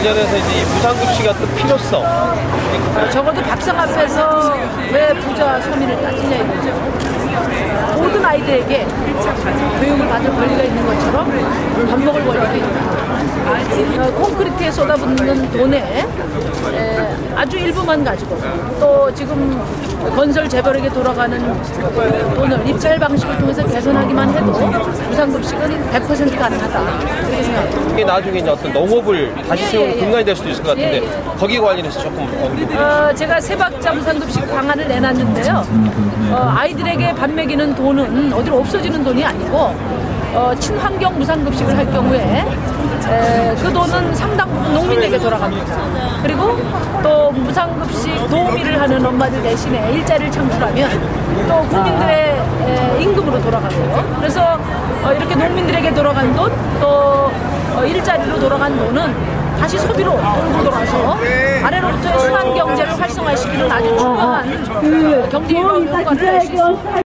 관련해서 이제 이 무상급식 같은 필요성 어, 적어도 밥상 앞에서 왜 부자 서민을 따지냐 이거죠. 모든 아이들에게 교육을 받을 권리가 있는 것처럼 밥 먹을 권리가 있다. 쏟아붓는 돈에 에, 아주 일부만 가지고 또 지금 건설 재벌에게 돌아가는 돈을 입찰 방식을 통해서 개선하기만 해도 무상급식은 100% 가능하다. 생각합니다. 이게 나중에 이제 어떤 농업을 다시 예, 세우는 예, 예. 근간이 될 수도 있을 것 같은데 예, 예. 거기 관련해서 조금 언급 어, 제가 세박자 무상급식 방안을 내놨는데요. 어, 아이들에게 밥 먹이는 돈은 어디로 없어지는 돈이 아니고 어, 친환경 무상급식을 할 경우에 에, 그 돈은 상당 부분 농민에게 돌아갑니다. 그리고 또 무상급식 도우미를 하는 엄마들 대신에 일자리를 창출하면 또 국민들의 에, 임금으로 돌아가고요. 그래서 어, 이렇게 농민들에게 돌아간 돈, 또 어, 일자리로 돌아간 돈은 다시 소비로 돌고 돌아서 아래로부터의 순환 경제를 활성화시키는 아주 중요한 경제 유발 효과를 낼수 있습니다.